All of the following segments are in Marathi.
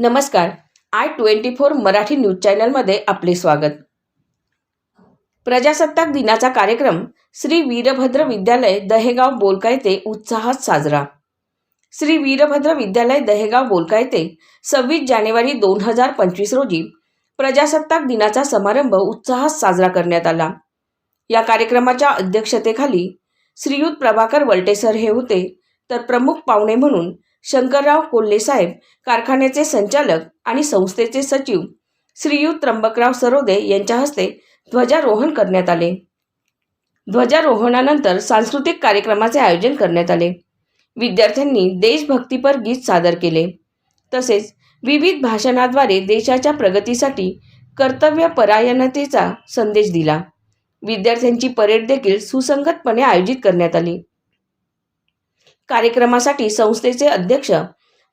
नमस्कार. I twenty four Marathi news चॅनलमध्ये आपले स्वागत. प्रजासत्ताक दिनाचा कार्यक्रम श्री वीरभद्र विद्यालय दहेगाव बोलका येथे उत्साहात साजरा. श्री वीरभद्र विद्यालय दहेगाव बोलका येथे सव्वीस जानेवारी दोन हजार पंचवीस रोजी प्रजासत्ताक दिनाचा समारंभ उत्साहात साजरा करण्यात आला. या कार्यक्रमाच्या अध्यक्षतेखाली श्रीयुत प्रभाकर वलटेसर हे होते तर प्रमुख पाहुणे म्हणून शंकरराव कोल्हेसाहेब कारखान्याचे संचालक आणि संस्थेचे सचिव श्रीयुत त्र्यंबकराव सरोदे यांच्या हस्ते ध्वजारोहण करण्यात आले. ध्वजारोहणानंतर सांस्कृतिक कार्यक्रमाचे आयोजन करण्यात आले. विद्यार्थ्यांनी देशभक्तीपर गीत सादर केले. तसेच विविध भाषणाद्वारे देशाच्या प्रगतीसाठी कर्तव्यपरायणतेचा संदेश दिला. विद्यार्थ्यांची परेड देखील सुसंगतपणे आयोजित करण्यात आली. कार्यक्रमासाठी संस्थेचे अध्यक्ष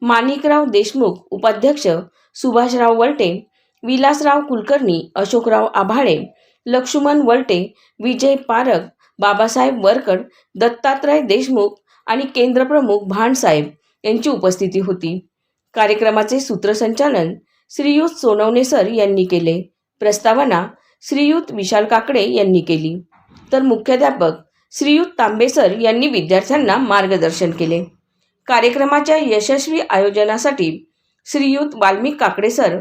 माणिकराव देशमुख उपाध्यक्ष सुभाषराव वलटे विलासराव कुलकर्णी अशोकराव आभाळे लक्ष्मण वलटे विजय पारख बाबासाहेब वरकड दत्तात्रय देशमुख आणि केंद्रप्रमुख भांडसाहेब यांची उपस्थिती होती. कार्यक्रमाचे सूत्रसंचालन श्रीयुत सोनवणे सर यांनी केले. प्रस्तावना श्रीयुत विशाल काकडे यांनी केली. तर मुख्याध्यापक श्रीयुत तांबे सर यांनी विद्यार्थ्यांना मार्गदर्शन केले. कार्यक्रमाच्या यशस्वी आयोजनासाठी श्रीयुत Valmik Kakade sir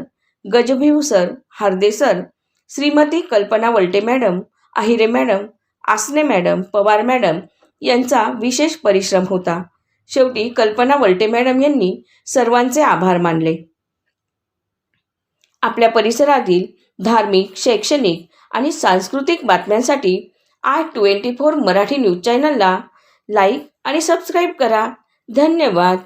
Gajbhiv sir Harde sir Shrimati Kalpana Valte madam Ahire madam Asane madam Pawar madam यांचा विशेष परिश्रम होता. शेवटी कल्पना वलटे मॅडम यांनी सर्वांचे आभार मानले. आपल्या परिसरातील धार्मिक शैक्षणिक आणि सांस्कृतिक बातम्यांसाठी I twenty four Marathi news चॅनलला लाईक आणि सबस्क्राईब करा. धन्यवाद.